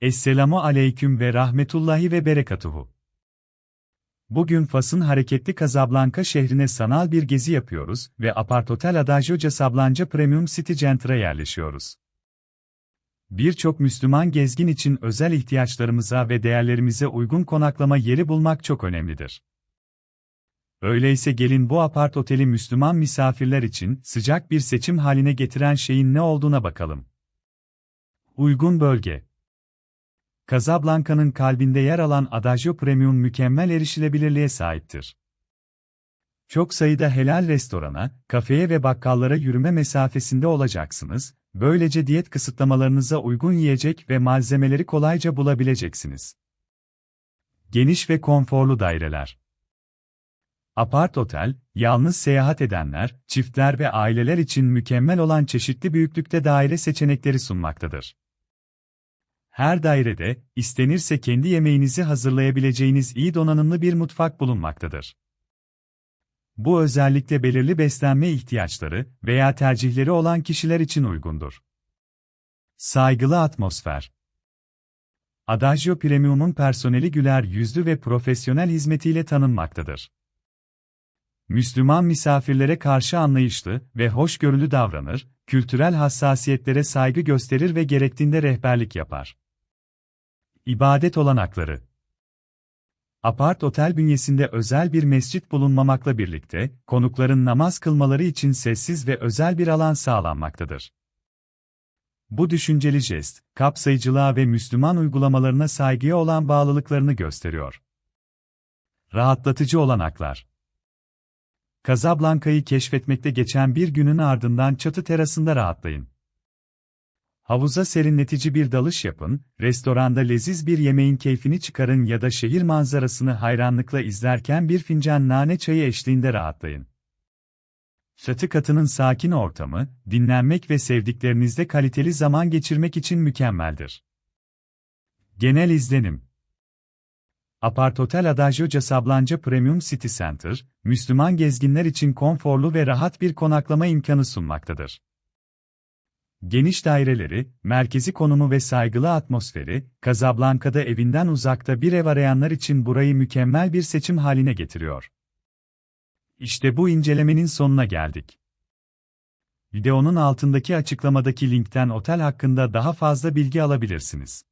Esselamu aleyküm ve rahmetullahi ve berekatuhu. Bugün Fas'ın hareketli Casablanca şehrine sanal bir gezi yapıyoruz ve Apart Hotel Adagio Casablanca Premium City Center'a yerleşiyoruz. Birçok Müslüman gezgin için özel ihtiyaçlarımıza ve değerlerimize uygun konaklama yeri bulmak çok önemlidir. Öyleyse gelin bu apart oteli Müslüman misafirler için sıcak bir seçim haline getiren şeyin ne olduğuna bakalım. Uygun bölge Casablanca'nın kalbinde yer alan Adagio Premium mükemmel erişilebilirliğe sahiptir. Çok sayıda helal restorana, kafeye ve bakkallara yürüme mesafesinde olacaksınız, böylece diyet kısıtlamalarınıza uygun yiyecek ve malzemeleri kolayca bulabileceksiniz. Geniş ve konforlu daireler Apart otel, yalnız seyahat edenler, çiftler ve aileler için mükemmel olan çeşitli büyüklükte daire seçenekleri sunmaktadır. Her dairede, istenirse kendi yemeğinizi hazırlayabileceğiniz iyi donanımlı bir mutfak bulunmaktadır. Bu özellikle belirli beslenme ihtiyaçları veya tercihleri olan kişiler için uygundur. Saygılı atmosfer Adagio Premium'un personeli güler yüzlü ve profesyonel hizmetiyle tanınmaktadır. Müslüman misafirlere karşı anlayışlı ve hoşgörülü davranır, kültürel hassasiyetlere saygı gösterir ve gerektiğinde rehberlik yapar. İbadet olanakları Apart otel bünyesinde özel bir mescit bulunmamakla birlikte, konukların namaz kılmaları için sessiz ve özel bir alan sağlanmaktadır. Bu düşünceli jest, kapsayıcılığa ve Müslüman uygulamalarına saygıya olan bağlılıklarını gösteriyor. Rahatlatıcı olanaklar Casablanca'yı keşfetmekte geçen bir günün ardından çatı terasında rahatlayın. Havuza serinletici bir dalış yapın, restoranda leziz bir yemeğin keyfini çıkarın ya da şehir manzarasını hayranlıkla izlerken bir fincan nane çayı eşliğinde rahatlayın. Çatı katının sakin ortamı, dinlenmek ve sevdiklerinizle kaliteli zaman geçirmek için mükemmeldir. Genel izlenim Apart Hotel Adagio Casablanca Premium City Center, Müslüman gezginler için konforlu ve rahat bir konaklama imkanı sunmaktadır. Geniş daireleri, merkezi konumu ve saygılı atmosferi, Casablanca'da evinden uzakta bir ev arayanlar için burayı mükemmel bir seçim haline getiriyor. İşte bu incelemenin sonuna geldik. Videonun altındaki açıklamadaki linkten otel hakkında daha fazla bilgi alabilirsiniz.